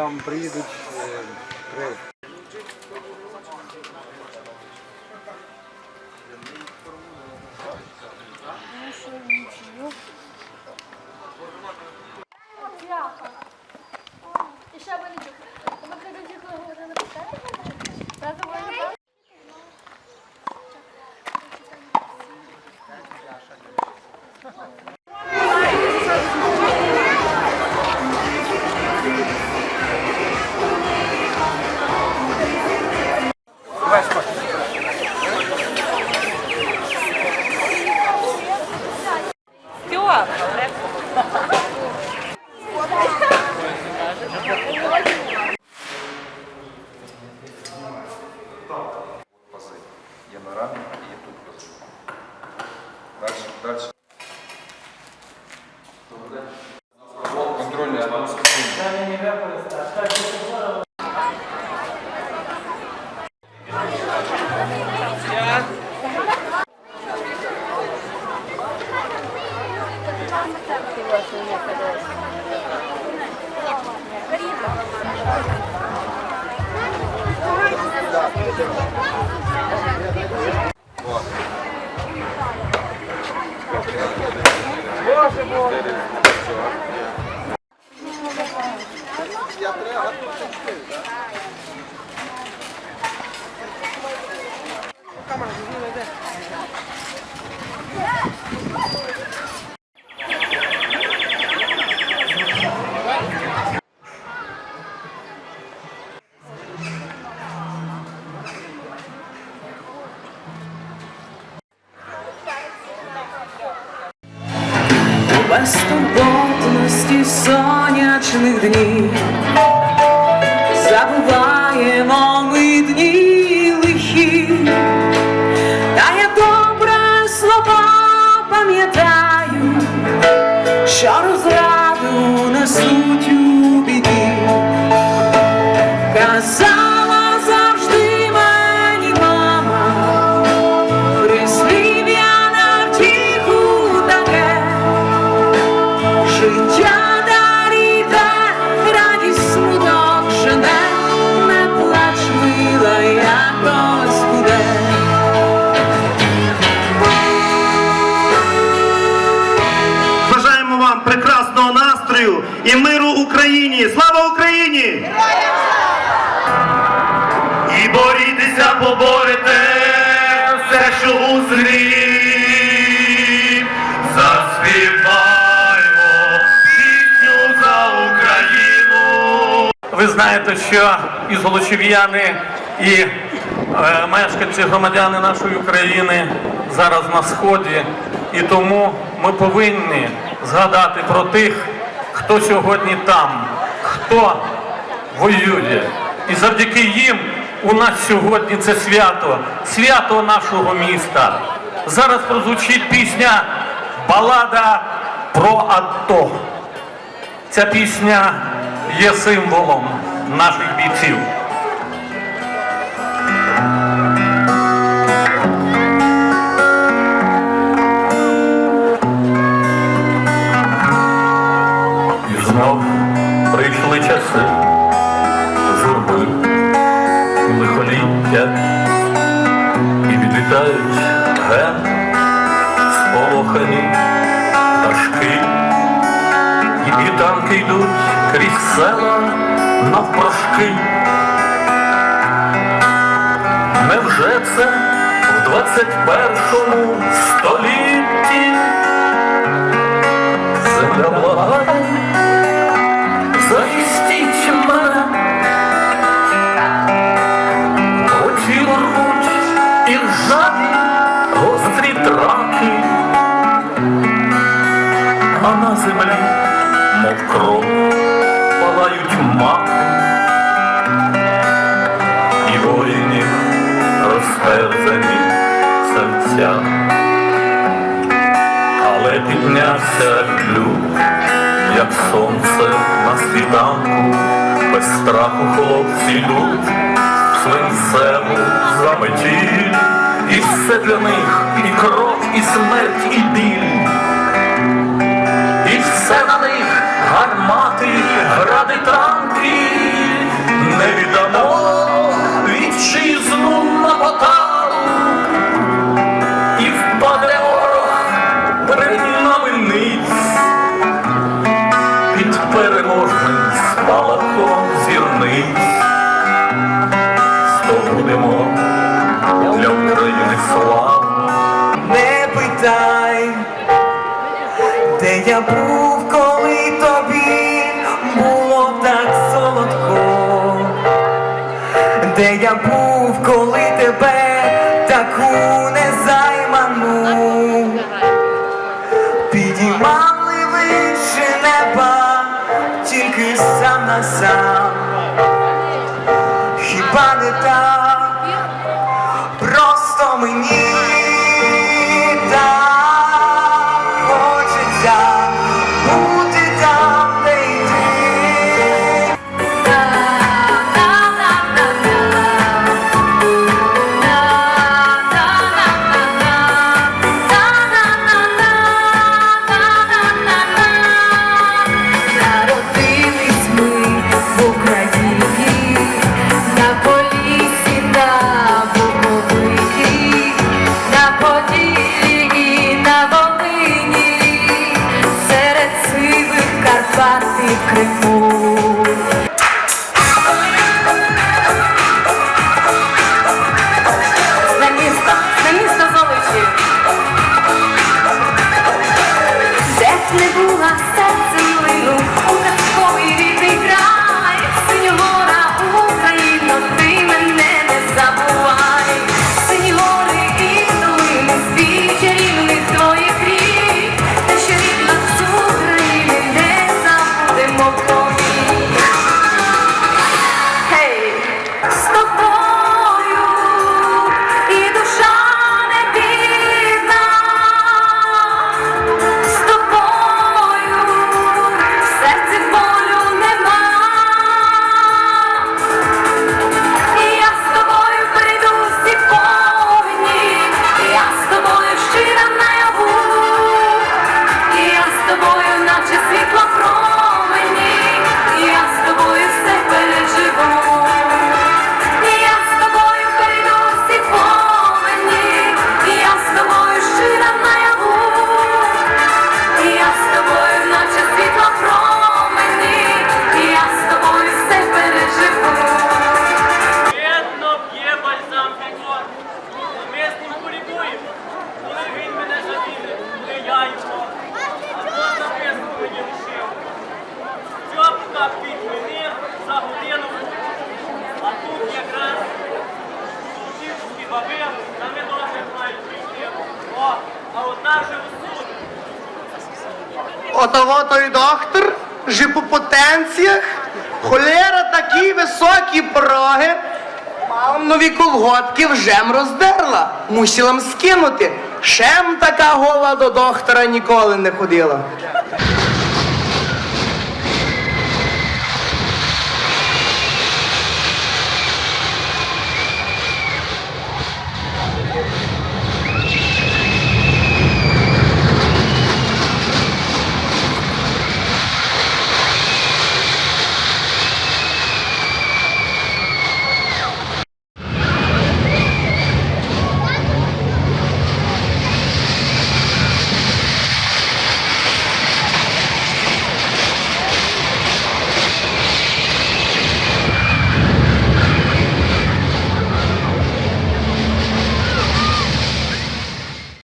там приїдуть Контрольний Без ну, турботності сонячних днів пам'ятаю, що розраду Україні! Слава Україні! І борітеся, поборете все, що у злі. Заспіваймо пісню за Україну. Ви знаєте, що і золочів'яни, і е, мешканці громадяни нашої України зараз на сході, і тому ми повинні згадати про тих, хто сьогодні там, хто воює. І завдяки їм у нас сьогодні це свято, свято нашого міста. Зараз прозвучить пісня Балада про АТО. Ця пісня є символом наших бійців. Йдуть крізь села навпрошки. Невже це в 21 столітті? Земля благає, захистіть мене, очі рвуть і ржаві гострі траки а на землі, мов кров, палають маки, і воїнів розтерзані серця. Але піднявся люд, як сонце на світанку, без страху хлопці йдуть свинцеву заметіль, і все для них, і кров, і смерть, і біль. переможним спалахом зірниць, Здобудемо для України славу. Не питай, де я був, коли тобі було так солодко, де я був. сам, хіба не так, просто мені. отого той доктор, жипопотенціях, холера такі високі проги, Мам нові колготки вже м роздерла, мусілам скинути. Шем така гола до доктора ніколи не ходила.